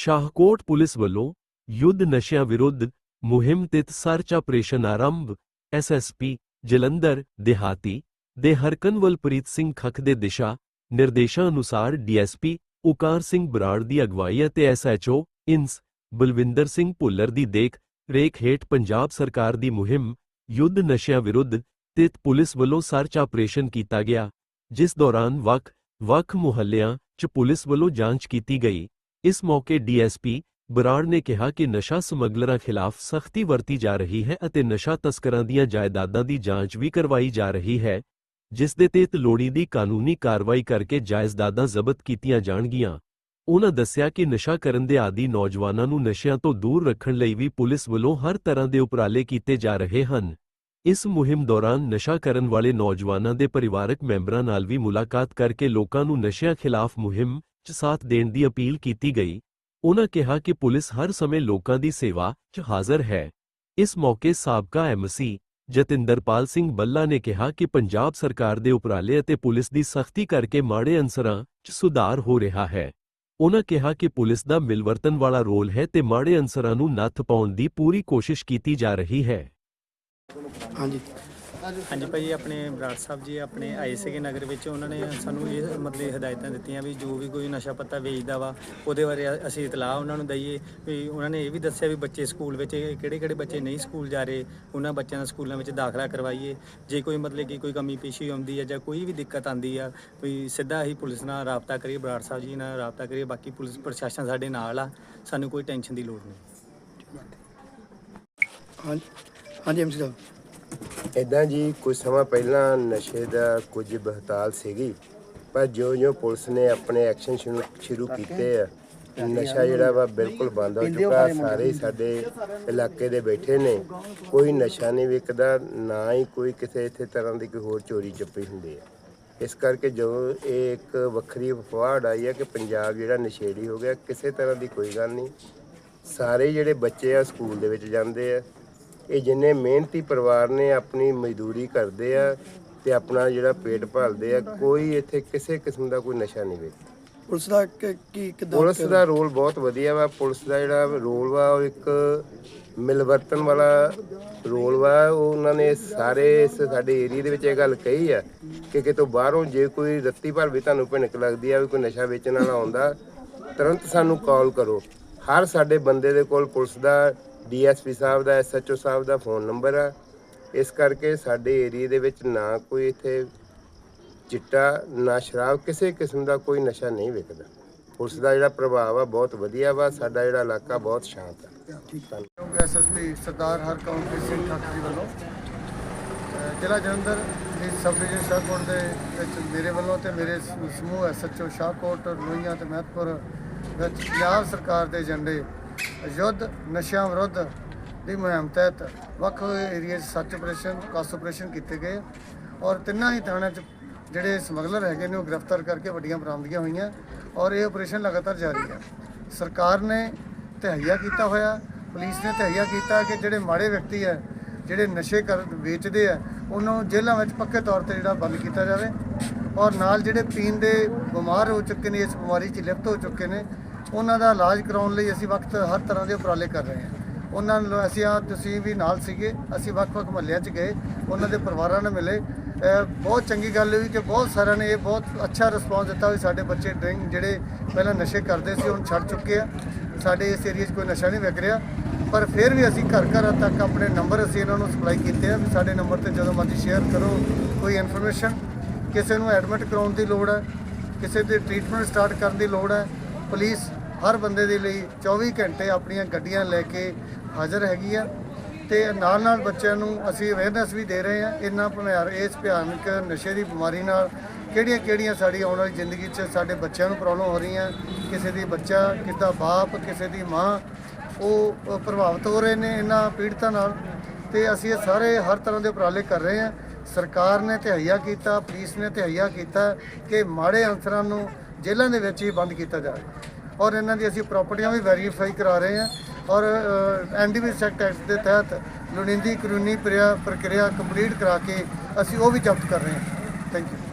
Shahkot police ਵੱਲੋਂ ਯੁੱਧ ਨਸ਼ਿਆਂ ਵਿਰੁੱਧ ਮੁਹਿੰਮ ਤਹਿਤ ਸਰਚ ਆਪਰੇਸ਼ਨ ਆਰੰਭ ਐਸਐਸਪੀ ਜਲੰਧਰ ਦਿਹਾਤੀ ਦੇ ਹਰਕਨਵਲਪ੍ਰੀਤ ਸਿੰਘ ਖੱਖ ਦੇ ਦਿਸ਼ਾ ਨਿਰਦੇਸ਼ਾਂ ਅਨੁਸਾਰ ਡੀਐਸਪੀ ਉਕਾਰ ਸਿੰਘ ਬਰਾੜ ਦੀ ਅਗਵਾਈ ਅਤੇ ਐਸਐਚਓ ਇੰਸ ਬਲਵਿੰਦਰ ਸਿੰਘ ਭੁੱਲਰ ਦੀ ਦੇਖ ਰੇਖ ਹੇਠ ਪੰਜਾਬ ਸਰਕਾਰ ਦੀ ਮੁਹਿੰਮ ਯੁੱਧ ਨਸ਼ਿਆਂ ਵਿਰੁੱਧ ਤਹਿਤ ਪੁਲਿਸ ਵੱਲੋਂ ਸਰਚ ਆਪਰੇਸ਼ਨ ਕੀਤਾ ਗਿਆ ਜਿਸ ਦੌਰਾਨ ਵੱਖ ਵੱਖ ਮੁਹੱਲਿਆਂ 'ਚ ਪੁਲਿਸ ਵੱਲੋਂ ਜਾਂਚ ਕੀਤੀ ਗਈ ਇਸ ਮੌਕੇ ਡੀਐਸਪੀ ਬਰਾੜ ਨੇ ਕਿਹਾ ਕਿ ਨਸ਼ਾ ਸਮਗਲਰਾਂ ਖਿਲਾਫ ਸਖਤੀ ਵਰਤੀ ਜਾ ਰਹੀ ਹੈ ਅਤੇ ਨਸ਼ਾ ਤਸਕਰਾਂ ਦੀਆਂ ਜਾਇਦਾਦਾਂ ਦੀ ਜਾਂਚ ਵੀ ਕਰਵਾਈ ਜਾ ਰਹੀ ਹੈ, ਜਿਸ ਦੇ ਤਹਿਤ ਲੋੜੀਂਦੀ ਕਾਨੂੰਨੀ ਕਾਰਵਾਈ ਕਰਕੇ ਜਾਇਦਾਦਾਂ ਜ਼ਬਤ ਕੀਤੀਆਂ ਜਾਣਗੀਆਂ। ਉਨ੍ਹਾਂ ਦੱਸਿਆ ਕਿ ਨਸ਼ਾ ਕਰਨ ਦੇ ਆਦੀ ਨੌਜਵਾਨਾਂ ਨੂੰ ਨਸ਼ਿਆਂ ਤੋਂ ਦੂਰ ਰੱਖਣ ਲਈ ਵੀ ਪੁਲਿਸ ਵੱਲੋਂ ਹਰ ਤਰ੍ਹਾਂ ਦੇ ਉਪਰਾਲੇ ਕੀਤੇ ਜਾ ਰਹੇ ਹਨ। ਇਸ ਮੁਹਿੰਮ ਦੌਰਾਨ ਨਸ਼ਾ ਕਰਨ ਵਾਲੇ ਨੌਜਵਾਨਾਂ ਦੇ ਪਰਿਵਾਰਕ ਮੈਂਬਰਾਂ ਨਾਲ ਵੀ ਮੁਲਾਕਾਤ ਕਰਕੇ ਲੋਕਾਂ ਨੂੰ ਨਸ਼ਿਆਂ ਖਿਲਾਫ ਮੁਹਿੰਮ 'ਚ ਸਾਥ ਦੇਣ ਦੀ ਅਪੀਲ ਕੀਤੀ ਗਈ। ਉਨ੍ਹਾਂ ਕਿਹਾ ਕਿ ਪੁਲਿਸ ਹਰ ਸਮੇਂ ਲੋਕਾਂ ਦੀ ਸੇਵਾ 'ਚ ਹਾਜ਼ਰ ਹੈ। ਇਸ ਮੌਕੇ ਸਾਬਕਾ ਐਮਸੀ ਜਤਿੰਦਰਪਾਲ ਸਿੰਘ ਬੱਲਾ ਨੇ ਕਿਹਾ ਕਿ ਪੰਜਾਬ ਸਰਕਾਰ ਦੇ ਉਪਰਾਲੇ ਅਤੇ ਪੁਲਿਸ ਦੀ ਸਖਤੀ ਕਰਕੇ ਮਾੜੇ ਅਨਸਰਾਂ 'ਚ ਸੁਧਾਰ ਹੋ ਰਿਹਾ ਹੈ। ਉਨ੍ਹਾਂ ਕਿਹਾ ਕਿ ਪੁਲਿਸ ਦਾ ਮਿਲਵਰਤਨ ਵਾਲਾ ਰੋਲ ਹੈ ਤੇ ਮਾੜੇ ਅਨਸਰਾਂ ਨੂੰ ਨੱਥ ਪਾਉਣ ਦੀ ਪੂਰੀ ਕੋਸ਼ਿਸ਼ ਕੀਤੀ ਜਾ ਰਹੀ ਹੈ। ਹਾਂਜੀ। ਹਾਂਜੀ ਭਾਈ, ਆਪਣੇ ਬਰਾੜ ਸਾਹਿਬ ਜੀ ਆਪਣੇ ਆਏ ਸੀਗੇ ਨਗਰ ਵਿੱਚ, ਉਹਨਾਂ ਨੇ ਸਾਨੂੰ ਇਹ ਮਤਲਬ ਹਦਾਇਤਾਂ ਦਿੱਤੀਆਂ ਵੀ ਜੋ ਵੀ ਕੋਈ ਨਸ਼ਾ ਪੱਤਾ ਵੇਚਦਾ ਵਾ, ਉਹਦੇ ਬਾਰੇ ਅਸੀਂ ਇਤਲਾਹ ਉਹਨਾਂ ਨੂੰ ਦਈਏ ਵੀ ਉਹਨਾਂ ਨੇ ਇਹ ਵੀ ਦੱਸਿਆ ਵੀ ਬੱਚੇ ਸਕੂਲ ਵਿੱਚ ਕਿਹੜੇ ਕਿਹੜੇ ਬੱਚੇ ਨਹੀਂ ਸਕੂਲ ਜਾ ਰਹੇ, ਉਹਨਾਂ ਬੱਚਿਆਂ ਦਾ ਸਕੂਲਾਂ ਵਿੱਚ ਦਾਖਲਾ ਕਰਵਾਈਏ। ਜੇ ਕੋਈ ਮਤਲਬ ਕਿ ਕੋਈ ਕਮੀ ਪੇਸ਼ੀ ਆਉਂਦੀ ਹੈ ਜਾਂ ਕੋਈ ਵੀ ਦਿੱਕਤ ਆਉਂਦੀ ਆ, ਵੀ ਸਿੱਧਾ ਹੀ ਪੁਲਿਸ ਨਾਲ ਰਾਬਤਾ ਕਰੀਏ, ਬਰਾੜ ਸਾਹਿਬ ਜੀ ਨਾਲ ਰਾਬਤਾ ਕਰੀਏ, ਬਾਕੀ ਪੁਲਿਸ ਪ੍ਰਸ਼ਾਸਨ ਸਾਡੇ ਨਾਲ ਆ, ਸਾਨੂੰ ਕੋਈ ਟੈਨਸ਼ਨ ਦੀ ਲੋੜ ਨਹੀਂ। ਹਾਂਜੀ ਹਾਂਜੀ ਐਮਸੀ ਸਾਹਿਬ। ਇਦਾਂ ਜੀ ਕੁਝ ਸਮਾਂ ਪਹਿਲਾਂ ਨਸ਼ੇ ਦਾ ਕੁਝ ਬਹਤਾਲ ਸੀਗੀ ਪਰ ਜਿਉਂ-ਜਿਉਂ ਪੁਲਿਸ ਨੇ ਆਪਣੇ ਐਕਸ਼ਨ ਸ਼ੁਰੂ ਸ਼ੁਰੂ ਕੀਤੇ ਆ ਨਸ਼ਾ ਜਿਹੜਾ ਵਾ ਬਿਲਕੁਲ ਬੰਦ ਹੋ ਚੁੱਕਾ ਸਾਰੇ ਹੀ ਸਾਡੇ ਇਲਾਕੇ ਦੇ ਬੈਠੇ ਨੇ ਕੋਈ ਨਸ਼ਾ ਨਹੀਂ ਵਿਕਦਾ ਨਾ ਹੀ ਕੋਈ ਕਿਸੇ ਇੱਥੇ ਤਰ੍ਹਾਂ ਦੀ ਕੋਈ ਹੋਰ ਚੋਰੀ ਚੱਪੀ ਹੁੰਦੀ ਹੈ ਇਸ ਕਰਕੇ ਜੋ ਇਹ ਇੱਕ ਵੱਖਰੀ ਅਫਵਾਹ ਆਈ ਹੈ ਕਿ ਪੰਜਾਬ ਜਿਹੜਾ ਨਸ਼ੇੜੀ ਹੋ ਗਿਆ ਕਿਸੇ ਤਰ੍ਹਾਂ ਦੀ ਕੋਈ ਗੱਲ ਨਹੀਂ। ਸਾਰੇ ਜਿਹੜੇ ਬੱਚੇ ਆ ਸਕੂਲ ਦੇ ਵਿੱਚ ਜਾਂਦੇ ਆ ਇਹ ਜਿੰਨੇ ਮਿਹਨਤੀ ਪਰਿਵਾਰ ਨੇ ਆਪਣੀ ਮਜ਼ਦੂਰੀ ਕਰਦੇ ਆ ਤੇ ਆਪਣਾ ਜਿਹੜਾ ਪੇਟ ਭਾਲਦੇ ਆ ਕੋਈ ਇੱਥੇ ਕਿਸੇ ਕਿਸਮ ਦਾ ਕੋਈ ਨਸ਼ਾ ਨਹੀਂ ਵੇਚਦਾ ਪੁਲਿਸ ਦਾ ਕਿ- ਕੀ ਕਿਦਾਂ ਪੁਲਿਸ ਦਾ ਰੋਲ ਬਹੁਤ ਵਧੀਆ ਵਾ ਪੁਲਿਸ ਦਾ ਜਿਹੜਾ ਰੋਲ ਵਾ ਉਹ ਇੱਕ ਮਿਲਵਰਤਨ ਵਾਲਾ ਰੋਲ ਵਾ। ਉਹ ਉਹਨਾਂ ਨੇ ਸਾਰੇ ਇਸ ਸਾਡੇ ਏਰੀਆ ਦੇ ਵਿੱਚ ਇਹ ਗੱਲ ਕਹੀ ਆ ਕਿ ਕਿਤੋਂ ਬਾਹਰੋਂ ਜੇ ਕੋਈ ਰੱਤੀ ਭਰ ਵੀ ਤੁਹਾਨੂੰ ਭਿਣਕ ਲੱਗਦੀ ਆ ਵੀ ਕੋਈ ਨਸ਼ਾ ਵੇਚਣ ਵਾਲਾ ਆਉਂਦਾ ਤੁਰੰਤ ਸਾਨੂੰ ਕਾਲ ਕਰੋ। ਹਰ ਸਾਡੇ ਬੰਦੇ ਦੇ ਕੋਲ ਪੁਲਿਸ ਦਾ ਡੀਐਸਪੀ ਸਾਹਿਬ ਦਾ, ਐਸਐਚਓ ਸਾਹਿਬ ਦਾ ਫੋਨ ਨੰਬਰ ਆ। ਇਸ ਕਰਕੇ ਸਾਡੇ ਏਰੀਆ ਦੇ ਵਿੱਚ ਨਾ ਕੋਈ ਇੱਥੇ ਚਿੱਟਾ, ਨਾ ਸ਼ਰਾਬ, ਕਿਸੇ ਕਿਸਮ ਦਾ ਕੋਈ ਨਸ਼ਾ ਨਹੀਂ ਵਿਕਦਾ। ਪੁਲਿਸ ਦਾ ਜਿਹੜਾ ਪ੍ਰਭਾਵ ਆ, ਬਹੁਤ ਵਧੀਆ ਵਾ। ਸਾਡਾ ਜਿਹੜਾ ਇਲਾਕਾ ਬਹੁਤ ਸ਼ਾਂਤ ਆ। ਧੰਨਵਾਦ। ਐਸਐਸਪੀ ਸਰਦਾਰ ਹਰਕੌਂਪ੍ਰੀਤ ਸਿੰਘ ਠਾਕੁਰ ਜੀ ਵੱਲੋਂ। ਜ਼ਿਲ੍ਹਾ ਜਲੰਧਰ ਦੀ ਸਬ ਡਿਵੀਜ਼ਨ ਸ਼ਾਹਕੋਟ ਦੇ ਵਿੱਚ ਮੇਰੇ ਵੱਲੋਂ ਤੇ ਮੇਰੇ ਸ- ਸਮੂਹ ਐਸਐਚਓ ਸ਼ਾਹਕੋਟ, ਲੋਹੀਆਂ ਤੇ ਮਹਿਤਪੁਰ ਵਿੱਚ ਪੰਜਾਬ ਸਰਕਾਰ ਦੇ ਏਜੰਡੇ ਯੁੱਧ, ਨਸ਼ਿਆਂ ਵਿਰੁੱਧ ਦੀ ਮੁਹਿੰਮ ਤਹਿਤ ਵੱਖ ਏਰੀਆ 'ਚ ਸਰਚ ਆਪਰੇਸ਼ਨ ਕਾਸ ਆਪਰੇਸ਼ਨ ਕੀਤੇ ਗਏ ਔਰ ਤਿੰਨਾਂ ਹੀ ਥਾਣਿਆਂ 'ਚ ਜਿਹੜੇ ਸਮਗਲਰ ਹੈਗੇ ਨੇ ਉਹ ਗ੍ਰਿਫਤਾਰ ਕਰਕੇ ਵੱਡੀਆਂ ਬਰਾਮਦਗੀਆਂ ਹੋਈਆਂ ਔਰ ਇਹ ਆਪਰੇਸ਼ਨ ਲਗਾਤਾਰ ਜਾਰੀ ਹੈ। ਸਰਕਾਰ ਨੇ ਤਹਈਆ ਕੀਤਾ ਹੋਇਆ, ਪੁਲਿਸ ਨੇ ਤਹਈਆ ਕੀਤਾ ਕਿ ਜਿਹੜੇ ਮਾੜੇ ਵਿਅਕਤੀ ਹੈ, ਜਿਹੜੇ ਨਸ਼ੇ ਕਰ, ਵੇਚਦੇ ਆ ਉਹਨਾਂ ਨੂੰ ਜੇਲ੍ਹਾਂ ਵਿੱਚ ਪੱਕੇ ਤੌਰ ਤੇ ਜਿਹੜਾ ਬੰਦ ਕੀਤਾ ਜਾਵੇ ਔਰ ਨਾਲ ਜਿਹੜੇ ਪੀਣ ਦੇ ਬਿਮਾਰ ਹੋ ਚੁੱਕੇ ਨੇ, ਇਸ ਬਿਮਾਰੀ 'ਚ ਲਿਪਤ ਹੋ ਚੁੱਕੇ ਨੇ ਉਹਨਾਂ ਦਾ ਇਲਾਜ ਕਰਾਉਣ ਲਈ ਅਸੀਂ ਵਕਤ ਹਰ ਤਰ੍ਹਾਂ ਦੇ ਉਪਰਾਲੇ ਕਰ ਰਹੇ ਹਾਂ। ਉਹਨਾਂ ਨੂੰ ਅਸੀਂ ਆ, ਤੁਸੀਂ ਵੀ ਨਾਲ ਸੀਗੇ, ਅਸੀਂ ਵੱਖ-ਵੱਖ ਮਹੱਲਿਆਂ 'ਚ ਗਏ, ਉਹਨਾਂ ਦੇ ਪਰਿਵਾਰਾਂ ਨਾਲ ਮਿਲੇ। ਬਹੁਤ ਚੰਗੀ ਗੱਲ ਹੋਈ ਕਿ ਬਹੁਤ ਸਾਰਿਆਂ ਨੇ ਇਹ ਬਹੁਤ ਅੱਛਾ ਰਿਸਪੌਂਸ ਦਿੱਤਾ ਵੀ ਸਾਡੇ ਬੱਚੇ ਡਰਿੰਕ ਜਿਹੜੇ ਪਹਿਲਾਂ ਨਸ਼ੇ ਕਰਦੇ ਸੀ, ਹੁਣ ਛੱਡ ਚੁੱਕੇ ਆ। ਸਾਡੇ ਇਸ ਏਰੀਆ 'ਚ ਕੋਈ ਨਸ਼ਾ ਨਹੀਂ ਵਿਕ ਰਿਹਾ। ਪਰ ਫਿਰ ਵੀ ਅਸੀਂ ਘਰ ਘਰ ਤੱਕ ਆਪਣੇ ਨੰਬਰ ਅਸੀਂ ਇਹਨਾਂ ਨੂੰ ਸਪਲਾਈ ਕੀਤੇ ਆ ਵੀ ਸਾਡੇ ਨੰਬਰ ਤੇ ਜਦੋਂ ਮਰਜ਼ੀ ਸ਼ੇਅਰ ਕਰੋ, ਕੋਈ ਇਨਫੋਰਮੇਸ਼ਨ ਕਿਸੇ ਨੂੰ ਐਡਮਿਟ ਕਰਾਉਣ ਦੀ ਲੋੜ ਹੈ, ਕਿਸੇ ਦੇ ਟ੍ਰੀਟਮੈਂਟ ਸਟਾਰਟ ਕਰਨ ਦੀ ਲੋੜ ਹੈ ਪੁਲਿਸ ਹਰ ਬੰਦੇ ਦੇ ਲਈ 24 ਘੰਟੇ ਆਪਣੀਆਂ ਗੱਡੀਆਂ ਲੈ ਕੇ ਹਾਜ਼ਰ ਹੈਗੀ ਆ ਤੇ ਨਾਲ ਨਾਲ ਬੱਚਿਆਂ ਨੂੰ ਅਸੀਂ ਅਵੇਅਰਨੈਸ ਵੀ ਦੇ ਰਹੇ ਹਾਂ। ਇਹਨਾਂ ਭਿਆਰ ਇਸ ਭਿਆਨਕ ਨਸ਼ੇ ਦੀ ਬਿਮਾਰੀ ਨਾਲ ਕਿਹੜੀਆਂ ਕਿਹੜੀਆਂ ਸਾਡੀ ਆਉਣ ਵਾਲੀ ਜ਼ਿੰਦਗੀ 'ਚ ਸਾਡੇ ਬੱਚਿਆਂ ਨੂੰ ਪ੍ਰੋਬਲਮ ਹੋ ਰਹੀਆਂ। ਕਿਸੇ ਦੀ ਬੱਚਾ, ਕਿਸੇ ਦਾ ਬਾਪ, ਕਿਸੇ ਦੀ ਮਾਂ, ਉਹ ਪ੍ਰਭਾਵਿਤ ਹੋ ਰਹੇ ਨੇ ਇਹਨਾਂ ਪੀੜਤਾਂ ਨਾਲ ਤੇ ਅਸੀਂ ਇਹ ਸਾਰੇ ਹਰ ਤਰ੍ਹਾਂ ਦੇ ਉਪਰਾਲੇ ਕਰ ਰਹੇ ਹਾਂ। ਸਰਕਾਰ ਨੇ ਤਹਈਆ ਕੀਤਾ, ਪੁਲਿਸ ਨੇ ਤਹਈਆ ਕੀਤਾ ਕਿ ਮਾੜੇ ਅਨਸਰਾਂ ਨੂੰ ਜੇਲ੍ਹਾਂ ਦੇ ਵਿੱਚ ਹੀ ਬੰਦ ਕੀਤਾ ਜਾਵੇ। ਔਰ ਇਹਨਾਂ ਦੀ ਅਸੀਂ ਪ੍ਰਾਪਰਟੀਆਂ ਵੀ ਵੈਰੀਫਾਈ ਕਰਾ ਰਹੇ ਹਾਂ ਔਰ ਐਨਡੀਪੀਐਸ ਐਕਟ ਦੇ ਤਹਿਤ ਲੋੜੀਂਦੀ ਕਾਨੂੰਨੀ ਪ੍ਰਿਆ ਪ੍ਰਕਿਰਿਆ ਕੰਪਲੀਟ ਕਰਾ ਕੇ ਅਸੀਂ ਉਹ ਵੀ ਜ਼ਬਤ ਕਰ ਰਹੇ ਹਾਂ। Thank you